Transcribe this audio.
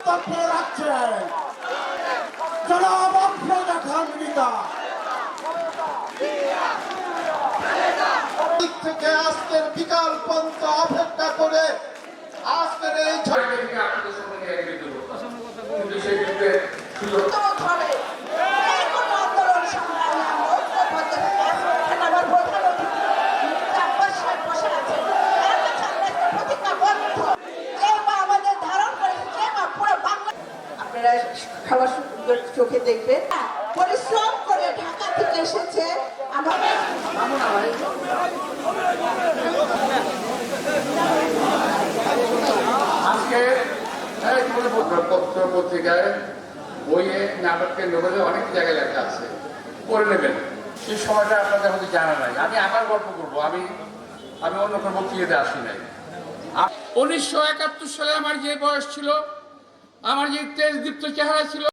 তথ্যে রাখছেন। জনাব আফরোজা খান মিতা থেকে আজকের বিকাল পর্যন্ত অপেক্ষা করে আপনারা সবার চোখে দেখবেন। পরিশ্রম করে ঢাকা থেকে এসেছে পত্রিকায় বইয়ে নাটককে নোবেলে অনেক জায়গায় লেখা আছে। করে নেবেন। এই সময়টা আপনাদের হয়তো জানা নাই। আমি আমার গল্প করব। আমি আমি অন্য কোনো বক্তৃতাতে আসি নাই। উনিশশো একাত্তর সালে আমার যে বয়স ছিল আমার যে তেজদীপ্ত চেহারা ছিল